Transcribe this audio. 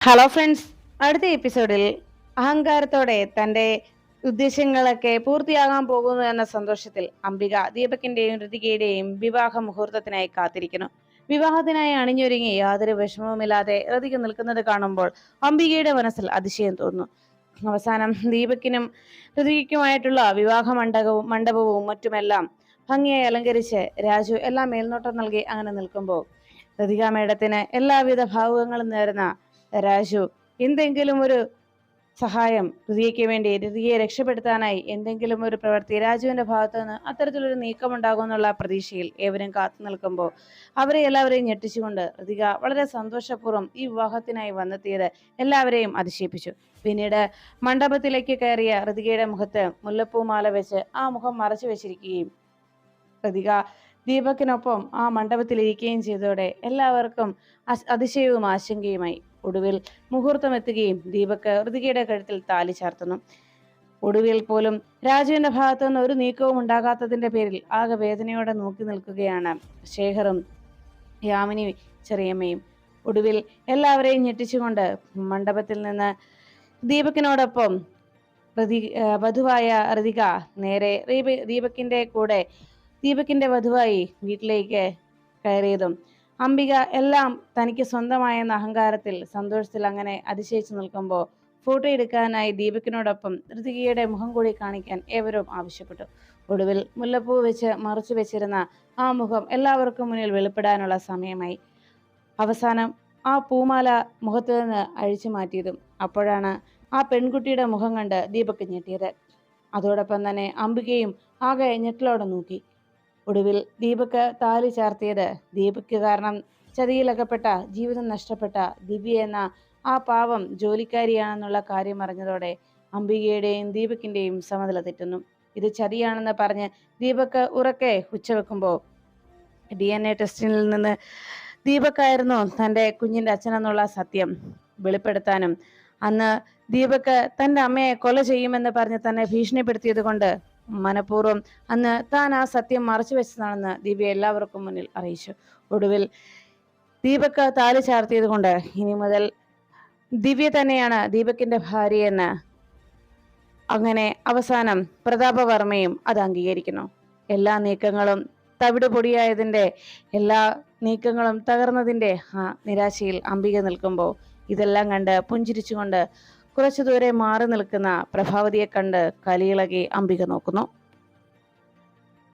Hello friends അടുത്ത എപ്പിസോഡിൽ അഹങ്കാരത്തോടെ തന്റെ ഉദ്ദേശങ്ങളൊക്കെ പൂർത്തിയാകാൻ പോകുന്നു എന്ന സന്തോഷത്തിൽ അംബിക ദീപകിന്റെയും ഋതികയുടെയും വിവാഹ മുഹൂർത്തത്തിനായി കാത്തിരിക്കുന്നു. വിവാഹത്തിനായി അണിഞ്ഞൊരുങ്ങി യാതൊരു വിഷമവുമില്ലാതെ ഋതിക നിൽക്കുന്നത് കാണുമ്പോൾ അംബികയുടെ മനസ്സിൽ അതിശയം തോന്നുന്നു. അവസാനം ദീപക്കിനും ഋതികയ്ക്കുമായിട്ടുള്ള വിവാഹ മണ്ഡപവും മണ്ഡപവും മറ്റുമെല്ലാം ഭംഗിയായി അലങ്കരിച്ച് രാജു എല്ലാം മേൽനോട്ടം നൽകി അങ്ങനെ നിൽക്കുമ്പോൾ ഋതിക മേഡത്തിന് എല്ലാവിധ ഭാവുകങ്ങളും നേരുന്ന രാജു എന്തെങ്കിലും ഒരു സഹായം ഋതിയയ്ക്ക് വേണ്ടി ഋതിയെ രക്ഷപ്പെടുത്താനായി എന്തെങ്കിലും ഒരു പ്രവൃത്തി രാജുവിന്റെ ഭാഗത്തു നിന്ന് അത്തരത്തിലൊരു നീക്കമുണ്ടാകുമെന്നുള്ള പ്രതീക്ഷയിൽ ഏവരും കാത്തു നിൽക്കുമ്പോൾ അവരെ എല്ലാവരെയും ഞെട്ടിച്ചുകൊണ്ട് ഋതിക വളരെ സന്തോഷപൂർവം ഈ വിവാഹത്തിനായി വന്നെത്തിയത് എല്ലാവരെയും അതിശയിപ്പിച്ചു. പിന്നീട് മണ്ഡപത്തിലേക്ക് കയറിയ ഋതികയുടെ മുഖത്ത് മുല്ലപ്പൂമാല വെച്ച് ആ മുഖം മറച്ചു വെച്ചിരിക്കുകയും ഋതിക ദീപക്കിനൊപ്പം ആ മണ്ഡപത്തിലിരിക്കുകയും ചെയ്തതോടെ എല്ലാവർക്കും അതിശയവും ആശങ്കയുമായി. ഒടുവിൽ മുഹൂർത്തം എത്തുകയും ദീപക് ഋതികയുടെ കഴുത്തിൽ താലി ചേർത്തുന്നു. ഒടുവിൽ പോലും രാജുവിന്റെ ഭാഗത്തു നിന്ന് ഒരു നീക്കവും ഉണ്ടാകാത്തതിന്റെ പേരിൽ ആകെ വേദനയോടെ നോക്കി നിൽക്കുകയാണ് ശേഖറും യാമിനി ചെറിയമ്മയും. ഒടുവിൽ എല്ലാവരെയും ഞെട്ടിച്ചുകൊണ്ട് മണ്ഡപത്തിൽ നിന്ന് ദീപക്കിനോടൊപ്പം വധുവായ ഋതിക നേരെ ദീപക്കിന്റെ കൂടെ ദീപക്കിന്റെ വധുവായി വീട്ടിലേക്ക് കയറിയതും അംബിക എല്ലാം തനിക്ക് സ്വന്തമായെന്ന അഹങ്കാരത്തിൽ സന്തോഷത്തിൽ അങ്ങനെ അതിശയിച്ചു നിൽക്കുമ്പോൾ ഫോട്ടോ എടുക്കാനായി ദീപകിനോടൊപ്പം ഋതികയുടെ മുഖം കൂടി കാണിക്കാൻ ഏവരും ആവശ്യപ്പെട്ടു. ഒടുവിൽ മുല്ലപ്പൂ വെച്ച് മറച്ചു വെച്ചിരുന്ന ആ മുഖം എല്ലാവർക്കും മുന്നിൽ വെളിപ്പെടാനുള്ള സമയമായി. അവസാനം ആ പൂമാല മുഖത്തു നിന്ന് അഴിച്ചു മാറ്റിയതും അപ്പോഴാണ് ആ പെൺകുട്ടിയുടെ മുഖം കണ്ട് ദീപക് ഞെട്ടിയത്. അതോടൊപ്പം തന്നെ അംബികയും ആകെ ഞെട്ടിലോടെ നോക്കി. ഒടുവിൽ ദീപക് താലി ചാർത്തിയത്. ദീപക്ക് കാരണം ചതിയിലകപ്പെട്ട ജീവിതം നഷ്ടപ്പെട്ട ദിവ്യ എന്ന ആ പാവം ജോലിക്കാരിയാണെന്നുള്ള കാര്യം അറിഞ്ഞതോടെ അംബികയുടെയും ദീപക്കിന്റെയും സമനില തെറ്റുന്നു. ഇത് ചതിയാണെന്ന് പറഞ്ഞ് ദീപക് ഉറക്കെ ഉച്ചവെക്കുമ്പോൾ ഡി എൻ എ ടെസ്റ്റിൽ നിന്ന് ദീപക്കായിരുന്നു തന്റെ കുഞ്ഞിന്റെ അച്ഛനെന്നുള്ള സത്യം വെളിപ്പെടുത്താനും. അന്ന് ദീപക് തന്റെ അമ്മയെ കൊല ചെയ്യുമെന്ന് പറഞ്ഞ് തന്നെ ഭീഷണിപ്പെടുത്തിയത് കൊണ്ട് മനഃപൂർവം അന്ന് താൻ ആ സത്യം മറച്ചു വെച്ചതാണെന്ന് ദിവ്യ എല്ലാവർക്കും മുന്നിൽ അറിയിച്ചു. ഒടുവിൽ ദീപക് താലി ചാർത്തിയത് കൊണ്ട് ഇനി മുതൽ ദിവ്യ തന്നെയാണ് ദീപകിന്റെ ഭാര്യയെന്ന് അങ്ങനെ അവസാനം പ്രതാപവർമ്മയും അത് അംഗീകരിക്കുന്നു. എല്ലാ നീക്കങ്ങളും തവിട് പൊടിയായതിന്റെ എല്ലാ നീക്കങ്ങളും തകർന്നതിന്റെ ആ നിരാശയിൽ അംബിക നിൽക്കുമ്പോൾ ഇതെല്ലാം കണ്ട് പുഞ്ചിരിച്ചുകൊണ്ട് കുറച്ചു ദൂരെ മാറി നിൽക്കുന്ന പ്രഭാവതിയെ കണ്ട് കലിയിളകി അംബിക നോക്കുന്നു.